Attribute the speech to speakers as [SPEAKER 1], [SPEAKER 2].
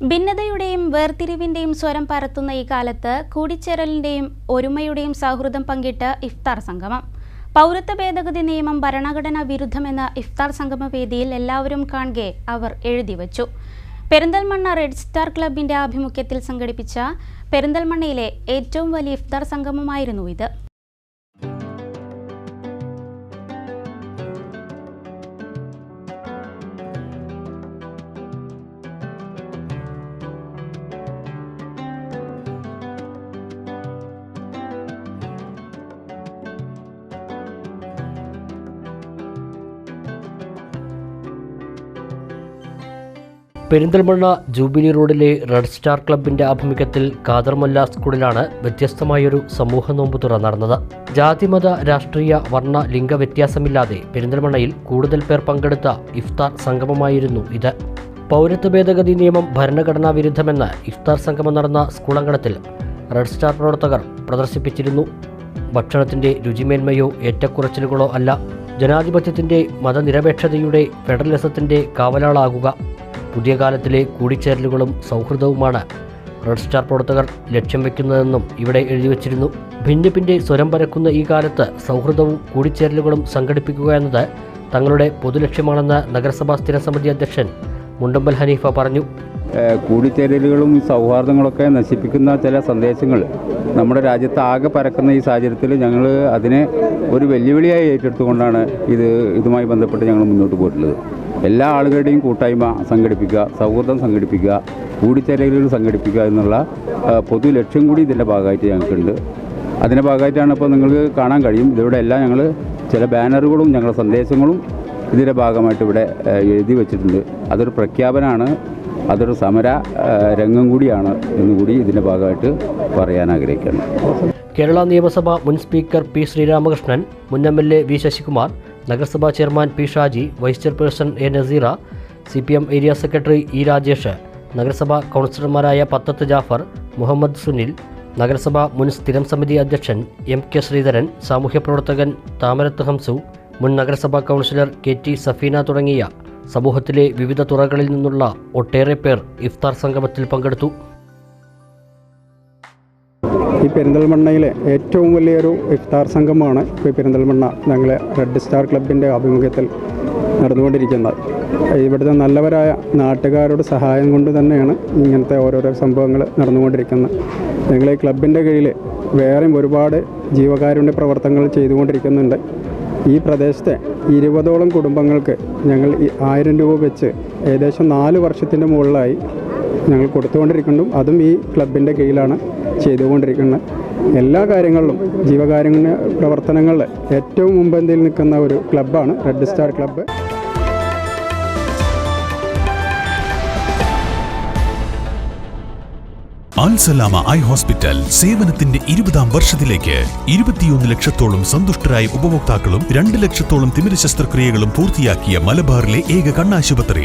[SPEAKER 1] ഭിന്നതയുടെയും വേർതിരിവിന്റെയും സ്വരം പരത്തുന്ന ഈ കാലത്ത് കൂടിച്ചേരലിന്റെയും ഒരുമയുടെയും സൗഹൃദം പങ്കിട്ട് ഇഫ്താർ സംഗമം. പൗരത്വ ഭേദഗതി നിയമം ഭരണഘടനാ വിരുദ്ധമെന്ന ഇഫ്താർ സംഗമ വേദിയിൽ എല്ലാവരും കാണുകെ അവർ എഴുതിവച്ചു. പെരിന്തൽമണ്ണ റെഡ് സ്റ്റാർ ക്ലബിന്റെ ആഭിമുഖ്യത്തിൽ സംഘടിപ്പിച്ച പെരിന്തൽമണ്ണയിലെ ഏറ്റവും വലിയ ഇഫ്താർ സംഗമമായിരുന്നു ഇത്.
[SPEAKER 2] പെരിന്തൽമണ്ണ ജൂബിലി റോഡിലെ റെഡ് സ്റ്റാർ ക്ലബിന്റെ ആഭിമുഖ്യത്തിൽ ഖാദർമല്ല സ്കൂളിലാണ് വ്യത്യസ്തമായൊരു സമൂഹ നോമ്പ് തുറ നടന്നത്. ജാതിമത രാഷ്ട്രീയ വർണ ലിംഗ വ്യത്യാസമില്ലാതെ പെരിന്തൽമണ്ണയിൽ കൂടുതൽ പേർ പങ്കെടുത്ത ഇഫ്താർ സംഗമമായിരുന്നു ഇത്. പൗരത്വ ഭേദഗതി നിയമം ഭരണഘടനാ വിരുദ്ധമെന്ന് ഇഫ്താർ സംഗമം നടന്ന സ്കൂളങ്കണത്തിൽ റെഡ് സ്റ്റാർ പ്രവർത്തകർ പ്രദർശിപ്പിച്ചിരുന്നു. ഭക്ഷണത്തിന്റെ രുചിമേന്മയോ ഏറ്റക്കുറച്ചിലുകളോ അല്ല ജനാധിപത്യത്തിന്റെ മതനിരപേക്ഷതയുടെ ഫെഡറലിസത്തിന്റെ കാവലാളാകുക. പുതിയ കാലത്തിലെ കൂടിച്ചേരലുകളും സൗഹൃദവുമാണ്. റെഡ് സ്റ്റാർ പ്രവർത്തകർ ലക്ഷ്യം വെക്കുന്നതെന്നും ഇവിടെ എഴുതിവച്ചിരുന്നു ഭിന്നിപ്പിന്റെ സ്വരം പരക്കുന്ന ഈ കാലത്ത് സൗഹൃദവും കൂടിച്ചേരലുകളും സംഘടിപ്പിക്കുക എന്നത് തങ്ങളുടെ പൊതുലക്ഷ്യമാണെന്ന് നഗരസഭാ സ്ഥിരസമിതി അധ്യക്ഷൻ മുണ്ടമ്പൽ ഹനീഫ പറഞ്ഞു.
[SPEAKER 3] കൂടിച്ചേരലുകളും സൗഹാർദ്ദങ്ങളൊക്കെ നശിപ്പിക്കുന്ന ചില സന്ദേശങ്ങൾ നമ്മുടെ രാജ്യത്ത് ആകെ പരക്കുന്ന ഈ സാഹചര്യത്തിൽ ഞങ്ങൾ അതിനെ ഒരു വെല്ലുവിളിയായി ഏറ്റെടുത്തുകൊണ്ടാണ് ഇത് ഇതുമായി ബന്ധപ്പെട്ട് ഞങ്ങൾ മുന്നോട്ട് പോയിട്ടുള്ളത്. എല്ലാ ആളുകളുടെയും കൂട്ടായ്മ സംഘടിപ്പിക്കുക സൗഹൃദം സംഘടിപ്പിക്കുക കൂടിച്ചേരലുകൾ സംഘടിപ്പിക്കുക എന്നുള്ള പൊതു ലക്ഷ്യം കൂടി ഇതിന്റെ ഭാഗമായിട്ട് ഞങ്ങൾക്കുണ്ട്. അതിന്റെ ഭാഗമായിട്ടാണ് ഇപ്പോൾ നിങ്ങൾക്ക് കാണാൻ കഴിയും. ഇതിവിടെ എല്ലാം ഞങ്ങൾ ചില ബാനറുകളും ഞങ്ങളുടെ സന്ദേശങ്ങളും ഇതിന്റെ ഭാഗമായിട്ട് ഇവിടെ എഴുതി വെച്ചിട്ടുണ്ട്. അതൊരു പ്രഖ്യാപനമാണ്. അതൊരു സമര രംഗം കൂടിയാണ് എന്നുകൂടി ഇതിന്റെ ഭാഗമായിട്ട് പറയാൻ ആഗ്രഹിക്കുന്നു.
[SPEAKER 2] കേരള നിയമസഭ മുൻ സ്പീക്കർ പി ശ്രീരാമകൃഷ്ണൻ മുൻ M L A V Sasikumar നഗരസഭാ chairman P Shaji vice chairperson A Naseera C P M area secretary E Rajesh നഗരസഭാ കൗൺസിലർമാരായ പത്തത്ത് ജാഫർ മുഹമ്മദ് സുനിൽ നഗരസഭാ മുൻ സ്ഥിരം സമിതി അധ്യക്ഷൻ എം കെ ശ്രീധരൻ സാമൂഹ്യ പ്രവർത്തകൻ താമരത്ത് ഹംസു മുൻ നഗരസഭാ കൗൺസിലർ കെ ടി സഫീന തുടങ്ങിയ സമൂഹത്തിലെ വിവിധ തുറകളിൽ നിന്നുള്ള ഒട്ടേറെ പേർ ഇഫ്താർ സംഗമത്തിൽ പങ്കെടുത്തു.
[SPEAKER 4] ഈ പെരിന്തൽമണ്ണയിലെ ഏറ്റവും വലിയൊരു ഇഫ്താർ സംഘമാണ് ഇപ്പോൾ പെരിന്തൽമണ്ണ ഞങ്ങളെ റെഡ് സ്റ്റാർ ക്ലബിന്റെ ആഭിമുഖ്യത്തിൽ നടന്നുകൊണ്ടിരിക്കുന്നത്. ഇവിടുത്തെ നല്ലവരായ നാട്ടുകാരുടെ സഹായം കൊണ്ട് തന്നെയാണ് ഇങ്ങനത്തെ ഓരോരോ സംഭവങ്ങൾ നടന്നുകൊണ്ടിരിക്കുന്നത്. ഞങ്ങൾ ഈ ക്ലബിന്റെ കീഴിൽ വേറെയും ഒരുപാട് ജീവകാരുണ്യ പ്രവർത്തനങ്ങൾ ചെയ്തുകൊണ്ടിരിക്കുന്നുണ്ട്. ഈ പ്രദേശത്തെ ഇരുപതോളം കുടുംബങ്ങൾക്ക് ഞങ്ങൾ ആയിരം രൂപ വെച്ച് ഏകദേശം നാല് വർഷത്തിന്റെ മുകളിലായി ഞങ്ങൾ കൊടുത്തുകൊണ്ടിരിക്കുന്നു അതും ഈ ക്ലബിന്റെ കീഴിലാണ് ചെയ്തുകൊണ്ടിരിക്കുന്നത്. എല്ലാ കാര്യങ്ങളിലും ജീവകാരുണ്യ പ്രവർത്തനങ്ങളിൽ ഏറ്റവും മുൻപന്തിയിൽ നിൽക്കുന്ന ഒരു ക്ലബ്ബാണ് red star club
[SPEAKER 5] Alsalama eye hospital സേവനത്തിന്റെ ഇരുപതാം വർഷത്തിലേക്ക് ഇരുപത്തിയൊന്ന് ലക്ഷത്തോളം സന്തുഷ്ടരായ ഉപഭോക്താക്കളും രണ്ട് ലക്ഷത്തോളം തിമിര ശസ്ത്രക്രിയകളും പൂർത്തിയാക്കിയ മലബാറിലെ ഏക കണ്ണാശുപത്രി.